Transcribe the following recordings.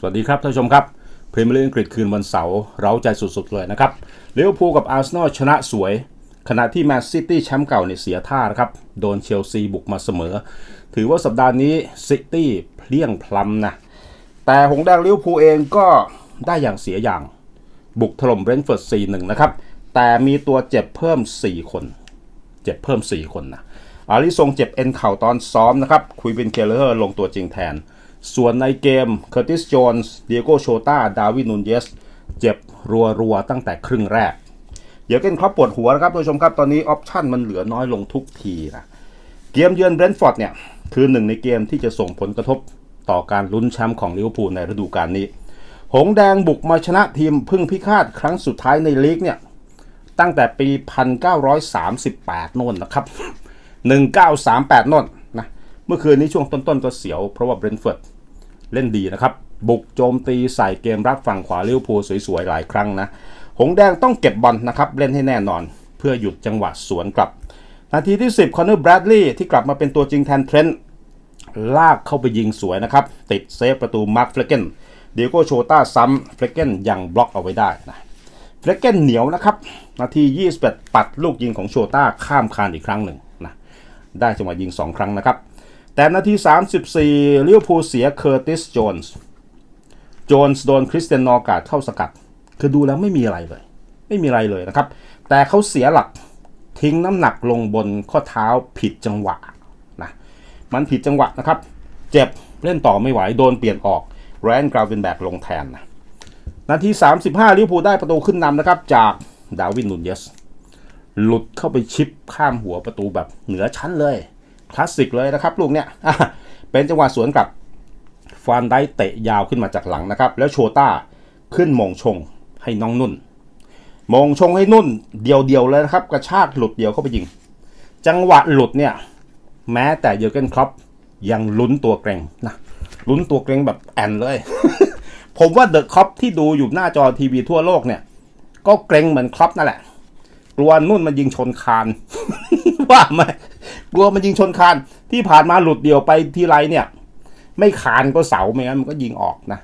สวัสดีครับท่านผู้ชมครับพรีเมียร์ลีกอังกฤษคืนวันเสาร์เราใจสุดๆเลยนะครับลิเวอร์พูลกับอาร์เซนอลชนะสวย ขณะที่แมนซิตี้แชมป์เก่าเนี่ยเสียท่านะครับ โดนเชลซีบุกมาเสมอ ถือว่าสัปดาห์นี้ซิตี้เพลี้ยงพลัมนะ แต่หงแดงลิเวอร์พูลเองก็ได้อย่างเสียอย่าง บุกถล่มเบรนท์ฟอร์ด4-1 นะครับ แต่มีตัวเจ็บเพิ่ม 4 คน เจ็บเพิ่ม 4 คนนะอาริซงเจ็บเอ็นเข่าตอนซ้อมนะครับคุยบินเคเลอร์ลงตัวจริงแทน ส่วนในเกมเคอร์ติสโจนส์เดียโกโชตาดาวินนูนเยส เจ็บรัวๆ ตั้งแต่ครึ่งแรก เดี๋ยวเกนครับปวดหัวนะครับผู้ชมครับ ตอนนี้ออปชั่นมันเหลือน้อยลงทุกทีนะ เกมเยือนเบรนท์ฟอร์ดเนี่ย คือหนึ่งในเกมที่จะส่งผลกระทบต่อการลุ้นแชมป์ของลิเวอร์พูลในฤดูกาลนี้ หงแดงบุกมาชนะทีมพึ่งพิฆาตครั้งสุดท้ายในลีกเนี่ยตั้งแต่ปี 1938 โน่นนะครับ 1938 โน่นนะ เมื่อคืนนี้ช่วงต้นๆก็เสียวเพราะว่าเบรนท์ฟอร์ดเล่นดีนะครับ บุกโจมตีใส่เกมรับฝั่งขวาเลิเวพูลสวยๆ หลายครั้งนะ หงแดงต้องเก็บบอลนะครับ เล่นให้แน่นอน เพื่อหยุดจังหวะสวนกลับ นาทีที่ 10 คอนเนอร์แบรดลีย์ที่กลับมาเป็นตัวจริงแทนเทรนต์ลากเข้าไปยิงสวยนะครับ ติดเซฟประตูมาร์คเฟลเกนเดียโกโชต้าซ้ำเฟลเกนยังบล็อกเอาไว้ได้นะเฟลเกนเหนียวนะครับ นาที 21 ปัดลูกยิงของโชต้าข้ามคานอีกครั้งหนึ่งนะได้จังหวะยิง 2 ครั้งนะครับ แต่นาที 34ลิเวอร์พูลเสียเคอร์ติสโจนส์โจนส์โดนคริสเตียนนอร์การ์ดเข้าสกัด คือดูแล้วไม่มีอะไรเลย ไม่มีอะไรเลยนะครับ แต่เขาเสียหลักทิ้งน้ำหนักลงบนข้อเท้าผิดจังหวะนะมันผิดจังหวะนะครับ เจ็บเล่นต่อไม่ไหว โดนเปลี่ยนออกแรนกราวินแบกลงแทนนะนาที 35ลิเวอร์พูลได้ประตูขึ้นนำนะครับ จากดาวินนูนเยสหลุดเข้าไปชิปข้ามหัวประตูแบบเหนือชั้นเลย คลาสสิกเลยนะครับลูกเนี้ยเป็นจังหวะสวนกลับฟานได้เตะยาวขึ้นมาจากหลังนะครับ แล้วโชต้าขึ้นมงชงให้น้องนุ่น มงชงให้นุ่นเดียวๆเลยนะครับ กระชากหลุดเดียวเข้าไปยิง จังหวะหลุดเนี่ย แม้แต่เยอร์เกนครอปยังลุ้นตัวเกรงนะลุ้นตัวเกรงแบบแอนเลย ผมว่าเดอะครอปที่ดูอยู่หน้าจอทีวีทั่วโลกเนี่ย ก็เกรงเหมือนครอปนั่นแหละกลัวนุ่นมันยิงชนคานว่าไหม กลัวมันยิงชนคานที่ผ่านมาหลุดเดียวไปทีไรเนี่ย ไม่คานก็เสาไม่งั้นมันก็ยิงออกนะ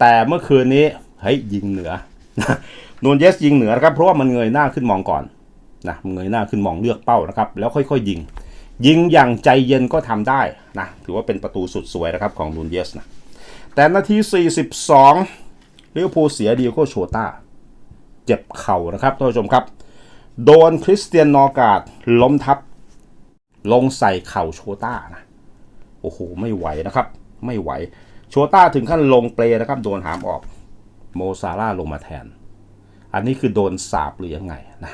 แต่เมื่อคืนนี้เฮ้ยยิงเหนือนูนเยสยิงเหนือนะครับเพราะว่ามันเงยหน้าขึ้นมองก่อนนะมันเงยหน้าขึ้นมองเลือกเป้านะครับ แล้วค่อยๆยิง ยิงอย่างใจเย็นก็ทำได้นะถือว่าเป็นประตูสุดสวยนะครับของนูนเยสนะแต่นาที 42ลิเวอร์พูลเสียดีโกโชต้าเจ็บเข่านะครับท่านผู้ชมครับ โดนคริสเตียนนอการ์ดล้มทับ ลงใส่เข่าโชต้านะโอ้โหไม่ไหวนะครับ ไม่ไหว โชต้าถึงขั้นลงเปลนะครับ โดนหามออกโมซาร่าลงมาแทน อันนี้คือโดนสาบหรือยังไงนะ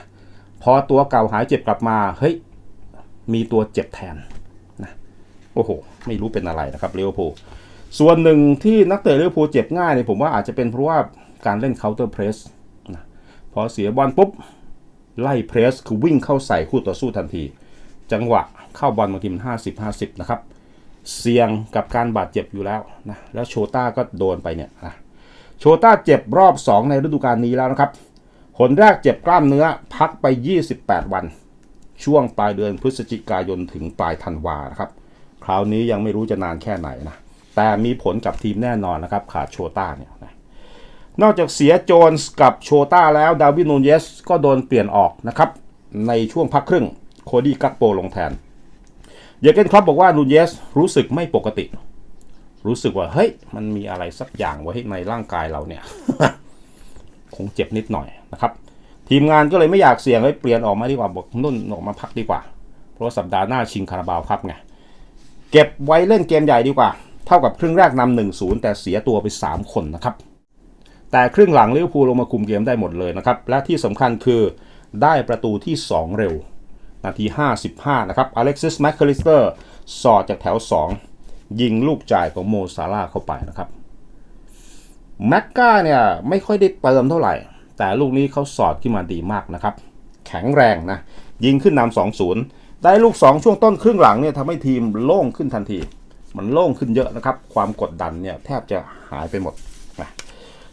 พอตัวเก่าหายเจ็บกลับมาเฮ้ยมีตัวเจ็บแทนนะโอ้โห ไม่รู้เป็นอะไรนะครับลิเวอร์พูส่วนหนึ่งที่นักเตะลิเวอร์พูเจ็บง่ายเนี่ยผมว่าอาจจะเป็นเพราะว่าการเล่น counter press นะพอเสียบอลปุ๊บไล่เพรสคือวิ่งเข้าใส่คู่ต่อสู้ทันที จังหวะ เข้าบอลบางทีมันห้าสิบห้าสิบนะครับ เสี่ยงกับการบาดเจ็บอยู่แล้วนะแล้วโชต้าก็โดนไปเนี่ยนะโชต้าเจ็บรอบ 2 ในฤดูกาลนี้แล้วนะครับหนแรกเจ็บกล้ามเนื้อพักไป 28 วัน ช่วงปลายเดือนพฤศจิกายนถึงปลายธันวานะครับ คราวนี้ยังไม่รู้จะนานแค่ไหนนะแต่มีผลกับทีมแน่นอนนะครับ ขาดโชต้าเนี่ยนะนอกจากเสียโจนส์กับโชต้าแล้วดาวินนูนเยสก็โดนเปลี่ยนออกนะครับ ในช่วงพักครึ่งโคดี้กักโปลงแทน เยเกนครอปบอกว่านูนเยสรู้สึกไม่ปกติ รู้สึกว่าเฮ้ยมันมีอะไรสักอย่างไว้ในร่างกายเราเนี่ย คงเจ็บนิดหน่อยนะครับ ทีมงานก็เลยไม่อยากเสี่ยงให้เปลี่ยนออกมาดีกว่าบอกนุ่นออกมาพักดีกว่า เพราะสัปดาห์หน้าชิงคาราบาวครับไงเก็บไว้เล่นเกมใหญ่ดีกว่า เท่ากับครึ่งแรกนำหนึ่งศูนย์แต่เสียตัวไป 3 คนนะครับ แต่ครึ่งหลังลิเวอร์พูลลงมาคุมเกมได้หมดเลยนะครับ และที่สำคัญคือได้ประตูที่ 2 เร็ว นาที 55 นะครับอเล็กซิสแมคคาลิสเตอร์สอดจากแถว 2 ยิงลูกจ่ายของโมซาร่าเข้าไปนะครับแม็กกาเนี่ยไม่ค่อยได้เติมเท่าไหร่ แต่ลูกนี้เขาสอดขึ้นมาดีมากนะครับ แข็งแรงนะ ยิงขึ้นนำ2-0 ได้ลูก 2 ช่วงต้นครึ่งหลังเนี่ยทำให้ทีมโล่งขึ้นทันที มันโล่งขึ้นเยอะนะครับ ความกดดันเนี่ยแทบจะหายไปหมดนะ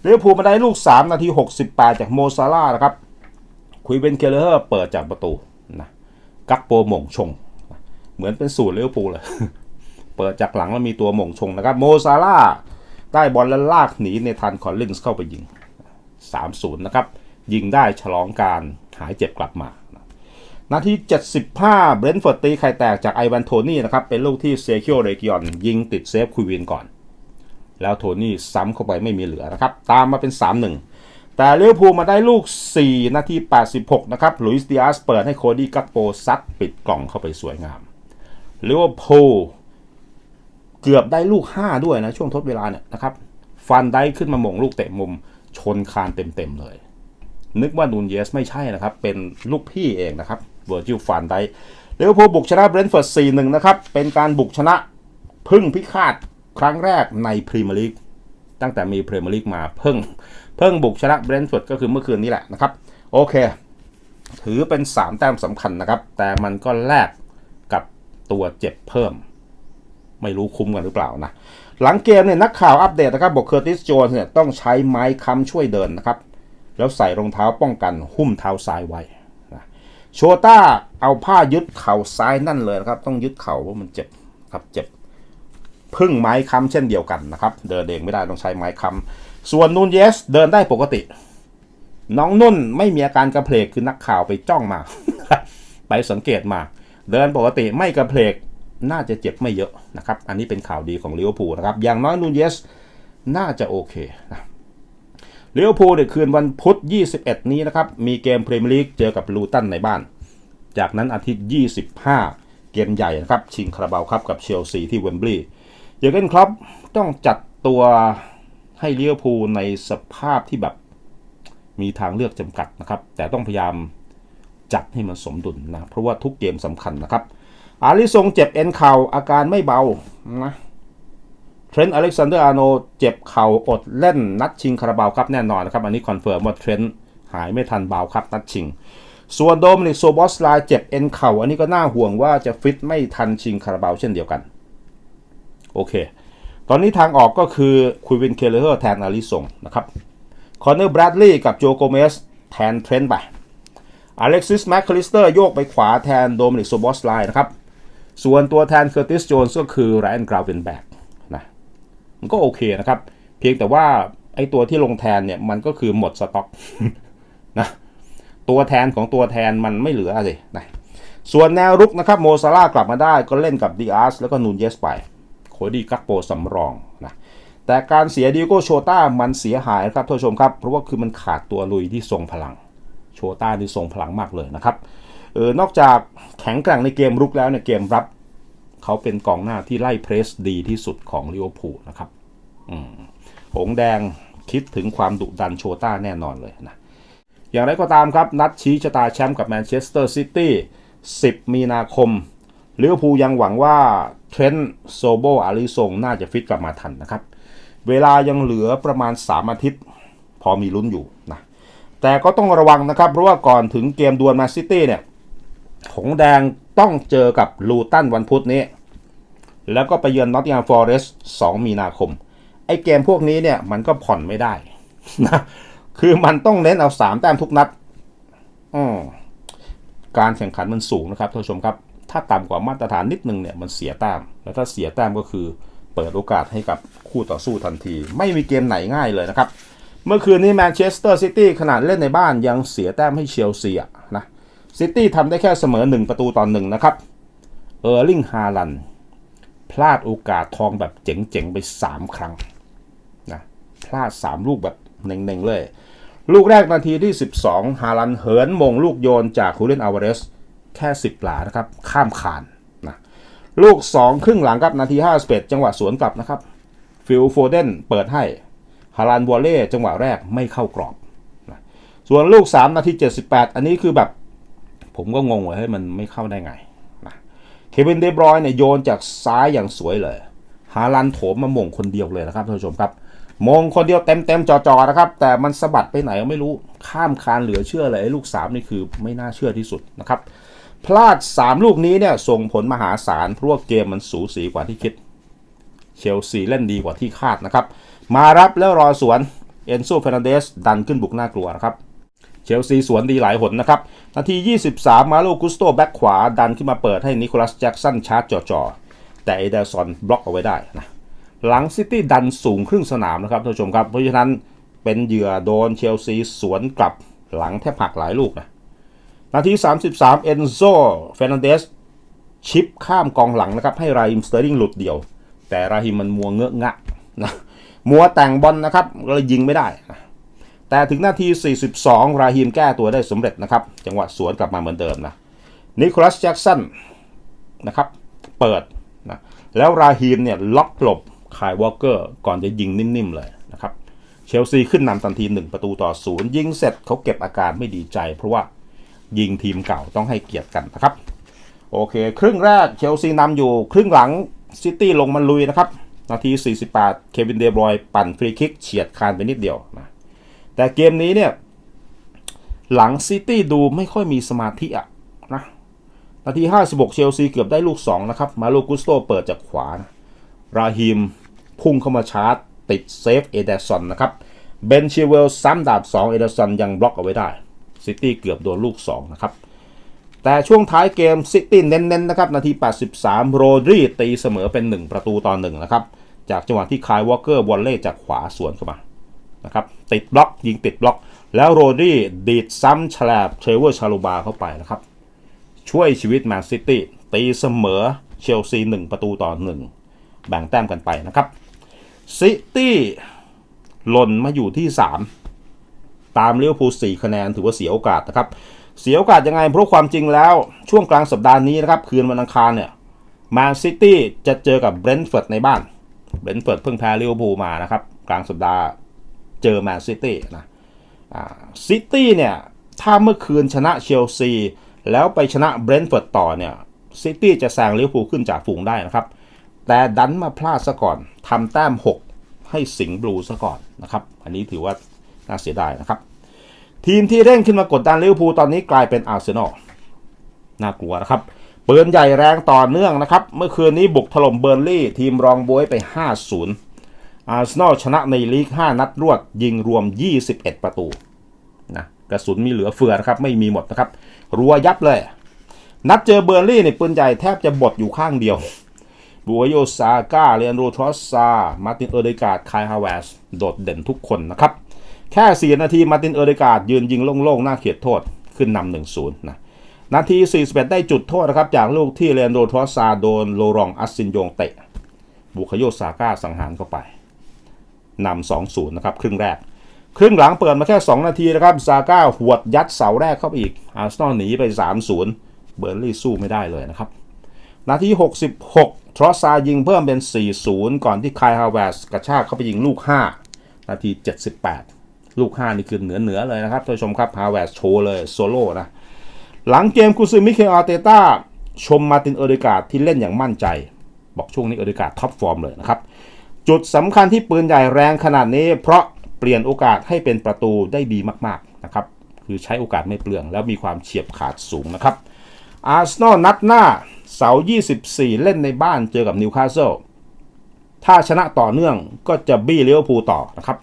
เลิเวอร์พูลมาได้ลูก 3 นาที 68 จากโมซาร่านะครับคุยเบนเคเลอร์เปิดจากประตูนะ กักโปหม่งชง เหมือนเป็นสูตรเลิเวอร์พูเลยเปิดจากหลังแล้วมีตัวหม่งชงนะครับ โมซาร่าห์ได้บอลแล้วลากหนีในทันคอลลินส์เข้าไปยิง 3-0 นะครับ ยิงได้ฉลองการหายเจ็บกลับมานาที 75 เบรนท์ฟอร์ดตีไข่แตกจากไอวันโทนี่นะครับ เป็นลูกที่เซคิโอเรกิออนยิงติดเซฟคุยวินก่อน แล้วโทนี่ซ้ำเข้าไปไม่มีเหลือนะครับ ตามมาเป็น 3-1 แต่เลี้ยวภูมาได้ลูก 4 นาที 86 นะครับลุยส์ดิอาสเปิดให้โคดี้กักโปซัดปิดกล่องเข้าไปสวยงามเลี้ยวภูเกือบได้ลูก 5 ด้วยนะ ช่วงทดเวลาเนี่ยนะครับฟันได้ขึ้นมาหม่งลูกเตะมุมชนคานเต็มๆเลย นึกว่านูนเยสไม่ใช่นะครับ เป็นลูกพี่เองนะครับเวอร์จิลฟันได้เลี้ยวภูบุกชนะเบรนท์ฟอร์ด4-1 นะครับ เป็นการบุกชนะพึ่งพิฆาตครั้งแรกในพรีเมียร์ลีกตั้งแต่มีพรีเมียร์ลีกมาเพิ่ง พิ่งบุกชนะเบรนท์ฟอร์ดก็คือเมื่อคืนนี้แหละนะครับ โอเค ถือเป็น 3 แต้มสำคัญนะครับ แต่มันก็แลกกับตัวเจ็บเพิ่ม ไม่รู้คุ้มกันหรือเปล่านะ หลังเกมเนี่ยนักข่าวอัปเดตนะครับบอกเคอร์ติสโจนเนี่ยต้องใช้ไม้ค้ำช่วยเดินนะครับ แล้วใส่รองเท้าป้องกันหุ้มเท้าซ้ายไว้นะโชต้าเอาผ้ายึดเข่าซ้ายนั่นเลยนะครับ ต้องยึดเข่าเพราะมันเจ็บครับเจ็บพึ่งไม้ค้ำเช่นเดียวกันนะครับ เดินเองไม่ได้ต้องใช้ไม้ค้ำ ส่วนนูนเยสเดินได้ปกติ น้องนุ่นไม่มีอาการกระเพลกคือนักข่าวไปจ้องมา ไปสังเกตมา เดินปกติไม่กระเพลกน่าจะเจ็บไม่เยอะนะครับ อันนี้เป็นข่าวดีของลิเวอร์พูลนะครับ อย่างน้อยนูนเยสน่าจะโอเคนะลิเวอร์พูลในคืนวันพุธ 21 นี้นะครับ มีเกมพรีเมียร์ลีกเจอกับลูตันในบ้าน จากนั้นอาทิตย์ 25 เกมใหญ่นะครับ ชิงคาราบาวครับกับเชลซีที่เวมบลีย์เยอร์เกนคล็อปต้องจัดตัว ให้เลี้ยวภูลในสภาพที่แบบมีทางเลือกจำกัดนะครับ แต่ต้องพยายามจัดให้มันสมดุลนะเพราะว่าทุกเกมสำคัญนะครับ อาริซงเจ็บเอ็นเข่าอาการไม่เบานะเทรนต์อเล็กซานเดอร์อาร์โนเจ็บเข่าอดเล่นนัดชิงคาราบาวครับแน่นอนนะครับ อันนี้คอนเฟิร์มว่าเทรนต์หายไม่ทันบาวครับนัดชิง ส่วนโดมินิกโซบอสไลเจ็บเอ็นเข่าอันนี้ก็น่าห่วงว่าจะฟิตไม่ทันชิงคาราบาวเช่นเดียวกัน โอเค ตอนนี้ทางออกก็คือคุยวินเคเลอร์แทนอาริสงนะครับคอนเนอร์บรัดลีย์กับโจโกเมสแทนเทรนต์ไปอเล็กซิสแมคคลิสเตอร์โยกไปขวาแทนโดมินิกโซบอสไลนะครับ ส่วนตัวแทนเคอร์ติสโจนส์ก็คือไรอันกราวเวนแบกนะมันก็โอเคนะครับ เพียงแต่ว่าไอ้ตัวที่ลงแทนเนี่ยมันก็คือหมดสต็อกนะตัวแทนของตัวแทนมันไม่เหลือเลยนะส่วนแนวรุกนะครับโมซาร่ากลับมาได้ก็เล่นกับดีอาร์สแล้วก็นูนเยสไป ดี้กักโปสำรองนะแต่การเสียดิโก้โชต้ามันเสียหายครับท่านผู้ชมครับ เพราะว่าคือมันขาดตัวลุยที่ทรงพลัง โชต้านี่ทรงพลังมากเลยนะครับเออนอกจากแข็งแกร่งในเกมรุกแล้วเนี่ยเกมรับ เขาเป็นกองหน้าที่ไล่เพรสดีที่สุดของลิเวอร์พูลนะครับหงแดงคิดถึงความดุดันโชต้าแน่นอนเลยนะอย่างไรก็ตามครับ นัดชี้ชะตาแชมป์กับแมนเชสเตอร์ซิตี้10 มีนาคม ลิเวอร์พูลยังหวังว่าเทรนต์โซโบอาริซงน่าจะฟิตกลับมาทันนะครับ เวลายังเหลือประมาณ 3 อาทิตย์ พอมีลุ้นอยู่นะแต่ก็ต้องระวังนะครับ เพราะว่าก่อนถึงเกมดวลแมนซิตี้เนี่ย หงแดงต้องเจอกับลูตันวันพุธนี้ แล้วก็ไปเยือนนอตติงแฮมฟอเรสต์2มีนาคม ไอ้เกมพวกนี้เนี่ยมันก็ผ่อนไม่ได้นะคือมันต้องเน้นเอา 3 แต้มทุกนัด อืมการแข่งขันมันสูงนะครับท่านผู้ชมครับ ถ้าต่ำกว่ามาตรฐานนิดนึงเนี่ยมันเสียแต้มแล้วถ้าเสียแต้มก็คือเปิดโอกาสให้กับคู่ต่อสู้ทันที ไม่มีเกมไหนง่ายเลยนะครับ เมื่อคืนนี้แมนเชสเตอร์ซิตี้ขนาดเล่นในบ้านยังเสียแต้มให้เชลซีอะนะซิตี้ทำได้แค่เสมอ 1 ประตูต่อหนึ่งนะครับเออร์ลิงฮาลันพลาดโอกาสทองแบบเจ๋งๆ ไป 3 ครั้งนะพลาด 3 ลูกแบบเน่งๆเลย ลูกแรกนาทีที่ 12 ฮาลันเหินมงลูกโยนจากฮูเลนอาวาเรส แค่ 10 หลานะครับ ข้ามคานนะลูก 2 ครึ่งหลังครับนาที51จังหวะสวนกลับนะครับ ฟิลโฟเดนเปิดให้ฮาลันวอลเล่จังหวะแรกไม่เข้ากรอบนะส่วนลูก 3 นาที 78 อันนี้คือแบบ ผมก็งงว่าให้ยมันไม่เข้าได้ไงนะเควินเดบรอยเนี่ยโยนจากซ้ายอย่างสวยเลยฮาลันโถมมาม่งคนเดียวเลยนะครับท่านผู้ชมครับมงคนเดียวเต็มเต็มๆจอๆนะครับ แต่มันสะบัดไปไหนก็ไม่รู้ข้ามคานเหลือเชื่อเลยไอ้ลูก 3 นี่คือไม่น่าเชื่อที่สุดนะครับ พลาด 3 ลูกนี้เนี่ยส่งผลมหาศาลเพราะว่าเกมมันสูสีกว่าที่คิด เชลซีเล่นดีกว่าที่คาดนะครับ มารับแล้วรอสวนเอนโซเฟรนันเดสดันขึ้นบุกน่ากลัวนะครับเชลซีสวนดีหลายหนนะครับ นาที 23 มาโลกุสโตแบ็กขวาดันขึ้นมาเปิดให้นิโคลัสแจ็กสันชาร์จจ่อๆ แต่เอเดอร์สันบล็อกเอาไว้ได้นะหลังซิตี้ดันสูงครึ่งสนามนะครับท่านผู้ชมครับ เพราะฉะนั้นเป็นเหยื่อโดนเชลซีสวนกลับหลังแทบหักหลายลูกนะ นาที 33 เอนโซเฟรนันเดสชิปข้ามกองหลังนะครับ ให้ราฮิมสเตอร์ลิงหลุดเดี่ยว แต่ราฮิมมันมัวเงอะงะนะมัวแต่งบอลนะครับเลยยิงไม่ได้นะแต่ถึงนาที 42 ราฮิมแก้ตัวได้สำเร็จนะครับ จังหวะสวนกลับมาเหมือนเดิมนะนิโคลัสแจ็กสันนะครับ เปิดนะแล้วราฮิมเนี่ยล็อกหลบคายวอลเกอร์ก่อนจะยิงนิ่มๆเลยนะครับ เชลซีขึ้นนำทันที 1 ประตูต่อศูนย์ยิงเสร็จเขาเก็บอาการไม่ดีใจ เพราะว่า ยิงทีมเก่าต้องให้เกียรติกันนะครับ โอเค ครึ่งแรกเชลซีนำอยู่ ครึ่งหลังซิตี้ลงมาลุยนะครับ นาที 48 เควินเดบรอยปั่นฟรีคิกเฉียดคานไปนิดเดียวนะแต่เกมนี้เนี่ย หลังซิตี้ดูไม่ค่อยมีสมาธิอะนะนาที 56 เชลซีเกือบได้ลูก 2 นะครับ มาลูกุสโตเปิดจากขวานะราฮิมพุ่งเข้ามาชาร์จติดเซฟเอเดอร์สันนะครับเบนชิเวลซ้ำดาบ 2 เอเดอร์สันยังบล็อกเอาไว้ได้ ซิตี้เกือบโดนลูก 2 นะครับ แต่ช่วงท้ายเกมซิตี้เน้นๆนะครับ นาที 83 โรดรีตีเสมอเป็น 1 ประตูต่อ1นะครับ จากจังหวะที่คายวอลเกอร์วอลเล่จากขวาสวนเข้ามานะครับติดบล็อกยิงติดบล็อก แล้วโรดรีดีดซ้ำฉลบเทรเวอร์ชาลูบาเข้าไปนะครับ ช่วยชีวิตแมนซิตี้ตีเสมอเชลซี1ประตูต่อ1แบ่งแต้มกันไปนะครับซิตี้หล่นมาอยู่ที่ 3 ตามเลี้ยวภูล4คะแนนถือว่าเสียโอกาสนะครับ เสียโอกาสยังไง เพราะความจริงแล้วช่วงกลางสัปดาห์นี้นะครับ คืนวันอังคารเนี่ยแมนซิตี้จะเจอกับเบรนท์เฟิร์ดในบ้านเบรนท์เฟิร์ดเพิ่งแพ้ลิเวอร์พูลมานะครับ กลางสัปดาห์เจอแมนซิตี้นะซิตี้เนี่ยถ้าเมื่อคืนชนะเชลซีแล้วไปชนะเบรนท์เฟิร์ดต่อเนี่ยซิตี้จะแซงลิเวอร์พูลขึ้นจากฝูงได้นะครับ แต่ดันมาพลาดซะก่อนทำแต้ม 6 ให้สิงห์บลูซะก่อนนะครับ อันนี้ถือว่า น่าเสียดายนะครับ ทีมที่เร่งขึ้นมากดดันลิเวอร์พูลตอนนี้กลายเป็นอาร์เซนอลน่ากลัวนะครับเปืนใหญ่แรงต่อเนื่องนะครับ เมื่อคืนนี้บุกถล่มเบอร์ลี่ ทีมรองบวยไป 5-0 อาร์เซนอลชนะในลีก 5 นัดรวด ยิงรวม 21 ประตูนะกระสุนมีเหลือเฟือนะครับ ไม่มีหมดนะครับ รัวยับเลย นัดเจอเบอร์ลี่เนี่ยปืนใหญ่แทบจะบดอยู่ข้างเดียวบัวโยซาก้าเรียนโรทรอสซา มาร์ตินเออร์เดการ์ดคายฮาวเวส โดดเด่นทุกคนนะครับ แค่ 4 นาทีมาตินเออร์เดกาดยืนยิงโล่งๆ หน้าเขตโทษขึ้นนำหนึ่งศูนย์นะนาที 41 ได้จุดโทษนะครับ จากลูกที่เรนโรทรอสซาโดนโลรองอัสซินโยงเตะ บุคโยซาก้าสังหารเข้าไปนำ2-0นะครับครึ่งแรก ครึ่งหลังเปิดมาแค่ 2 นาทีนะครับซาก้าหวดยัดเสาแรกเข้าไปอีกอาร์เซนอลหนีไป 3-0 เบอร์ลี่สู้ไม่ได้เลยนะครับ นาที 66 ทรอสซายิงเพิ่มเป็น 4-0 ก่อนที่คายฮาวเวสกระชากเข้าไปยิงลูก 5 นาที 78 ลูก5นี่คือเหนือเหนือเลยนะครับท่านผู้ชมครับฮาวเวสโชว์เลยโซโล่นะหลังเกมกุซือมิเคลอาร์เตต้าชมมาตินเออร์เดกาที่เล่นอย่างมั่นใจ บอกช่วงนี้เออร์เดกาท็อปฟอร์มเลยนะครับ จุดสำคัญที่ปืนใหญ่แรงขนาดนี้ เพราะเปลี่ยนโอกาสให้เป็นประตูได้ดีมากๆนะครับคือใช้โอกาสไม่เปลืองแล้วมีความเฉียบขาดสูงนะครับอาร์เซนอลนัดหน้าเสาร์24 เล่นในบ้านเจอกับนิวคาสเซิลถ้าชนะต่อเนื่องก็จะบี้เลี้ยวภูต่อนะครับ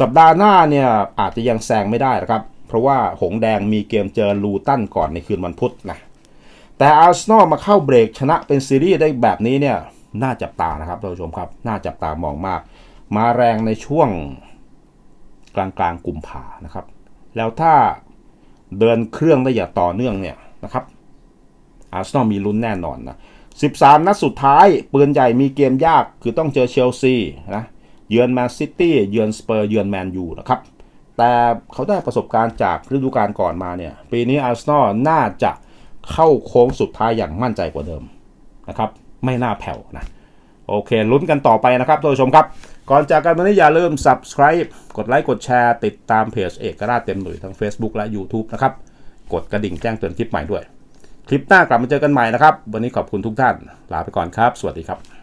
สัปดาห์หน้าเนี่ยอาจจะยังแซงไม่ได้นะครับ เพราะว่าหงแดงมีเกมเจอลูตันก่อนในคืนวันพุธนะแต่อาร์เซนอลมาเข้าเบรกชนะเป็นซีรีส์ได้แบบนี้เนี่ยน่าจับตานะครับท่านผู้ชมครับ น่าจับตามองมาก มาแรงในช่วงกลางกลางๆกุมภานะครับ แล้วถ้าเดินเครื่องได้อย่างต่อเนื่องเนี่ยนะครับอาร์เซนอลมีลุ้นแน่นอนนะ 13 นัดสุดท้าย ปืนใหญ่มีเกมยากคือต้องเจอเชลซีนะ เยือนแมนซิตี้เยือนสเปอร์เยือนแมนยูนะครับ แต่เขาได้ประสบการณ์จากฤดูกาลก่อนมาเนี่ยปีนี้อาร์เซนอลน่าจะเข้าโค้งสุดท้ายอย่างมั่นใจกว่าเดิมนะครับ ไม่น่าแผ่วนะโอเค ลุ้นกันต่อไปนะครับท่านผู้ชมครับ ก่อนจากกันวันนี้อย่าลืม subscribe กดไลค์กดแชร์ ติดตามเพจเอกราชเต็มหน่วยทั้ง Facebook และ YouTube นะครับ กดกระดิ่งแจ้งเตือนคลิปใหม่ด้วย คลิปหน้ากลับมาเจอกันใหม่นะครับ วันนี้ขอบคุณทุกท่าน ลาไปก่อนครับ สวัสดีครับ